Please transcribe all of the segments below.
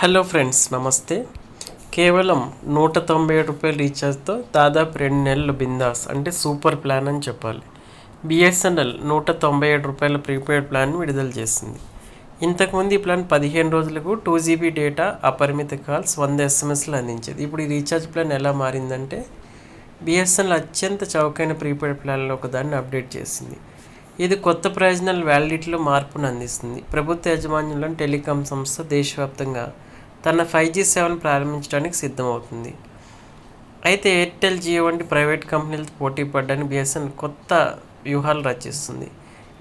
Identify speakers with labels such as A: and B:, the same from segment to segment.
A: Hello friends నమస్తే. కేవలం నూట తొంభై ఏడు రూపాయల రీఛార్జ్తో దాదాపు రెండు నెలలు బిందాస్ అంటే సూపర్ ప్లాన్ అని చెప్పాలి. బిఎస్ఎన్ఎల్ నూట తొంభై ఏడు రూపాయల ప్రీపెయిడ్ ప్లాన్ విడుదల చేసింది. ఇంతకుముందు ఈ ప్లాన్ పదిహేను రోజులకు టూ జీబీ డేటా అపరిమిత కాల్స్ వంద ఎస్ఎంఎస్లు అందించేది. ఇప్పుడు ఈ రీఛార్జ్ ప్లాన్ ఎలా మారిందంటే బిఎస్ఎన్ఎల్ అత్యంత చౌకైన ప్రీపెయిడ్ ప్లాన్లో ఒకదాన్ని అప్డేట్ చేసింది. ఇది కొత్త ప్రయోజనాల వ్యాలిడిటీలో మార్పును అందిస్తుంది. ప్రభుత్వ యాజమాన్యంలోని టెలికాం సంస్థ దేశవ్యాప్తంగా తన ఫైవ్ జీ సేవను ప్రారంభించడానికి సిద్ధమవుతుంది. అయితే ఎయిర్టెల్ జియో వంటి ప్రైవేట్ కంపెనీలతో పోటీ పడడానికి బిఎస్ఎన్ఎల్ కొత్త వ్యూహాలు రచిస్తుంది.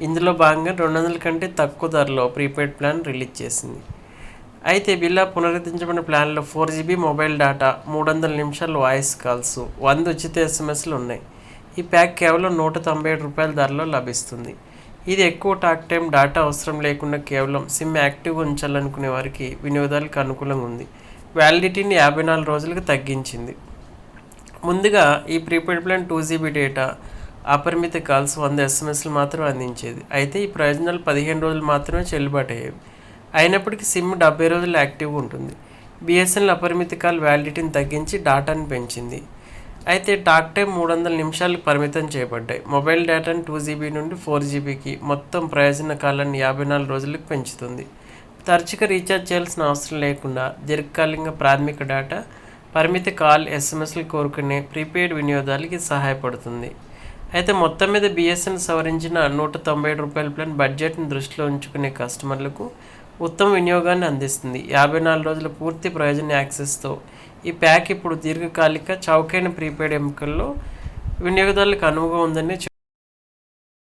A: ఇందులో భాగంగా రెండు వందల కంటే తక్కువ ధరలో ప్రీపెయిడ్ ప్లాన్ రిలీజ్ చేసింది. అయితే బిల్లా పునరుద్ధరించబడిన ప్లాన్లో ఫోర్ జీబీ మొబైల్ డేటా మూడు వందల నిమిషాలు వాయిస్ కాల్స్ వంద ఉచిత ఎస్ఎంఎస్లు ఉన్నాయి. ఈ ప్యాక్ కేవలం నూట తొంభై ఏడు రూపాయల ధరలో లభిస్తుంది. ఇది ఎక్కువ టాక్ టైం డేటా అవసరం లేకుండా కేవలం సిమ్ యాక్టివ్ ఉంచాలనుకునే వారికి వినియోగదారులకు అనుకూలంగా ఉంది. వ్యాలిడిటీని యాభై నాలుగు రోజులకు తగ్గించింది. ముందుగా ఈ prepaid plan two GB data అపరిమిత కాల్స్ వంద ఎస్ఎంఎస్లు మాత్రమే అందించేది. అయితే ఈ ప్రయోజనాలు పదిహేను రోజులు మాత్రమే చెల్లుబాటు అయ్యేవి. అయినప్పటికీ సిమ్ డెబ్బై రోజులు యాక్టివ్గా ఉంటుంది. బిఎస్ఎన్ఎల్ అపరిమిత కాల్ వ్యాలిడిటీని తగ్గించి డేటాను పెంచింది. అయితే టాక్ టైం మూడు వందల నిమిషాలకు పరిమితం చేయబడ్డాయి. మొబైల్ డేటాను టూ జీబీ నుండి ఫోర్ జీబీకి మొత్తం ప్రయోజన కాలాన్ని యాభై నాలుగు రోజులకు పెంచుతుంది. తరచుగా రీఛార్జ్ చేయాల్సిన అవసరం లేకుండా దీర్ఘకాలిక ప్రాథమిక డేటా పరిమిత కాల్ ఎస్ఎంఎస్లు కోరుకునే ప్రీపెయిడ్ వినియోగదారులకి సహాయపడుతుంది. అయితే మొత్తం మీద బిఎస్ఎన్ సవరించిన నూట తొంభై రూపాయల ప్లాన్ బడ్జెట్ని దృష్టిలో ఉంచుకునే కస్టమర్లకు ఉత్తమ వినియోగాన్ని అందిస్తుంది. యాభై నాలుగు రోజుల పూర్తి ప్రయోజన యాక్సెస్తో ఈ ప్యాక్ ఇప్పుడు దీర్ఘకాలిక చౌకైన ప్రీపెయిడ్ ఎంపికల్లో వినియోగదారులకు అనువుగా ఉందని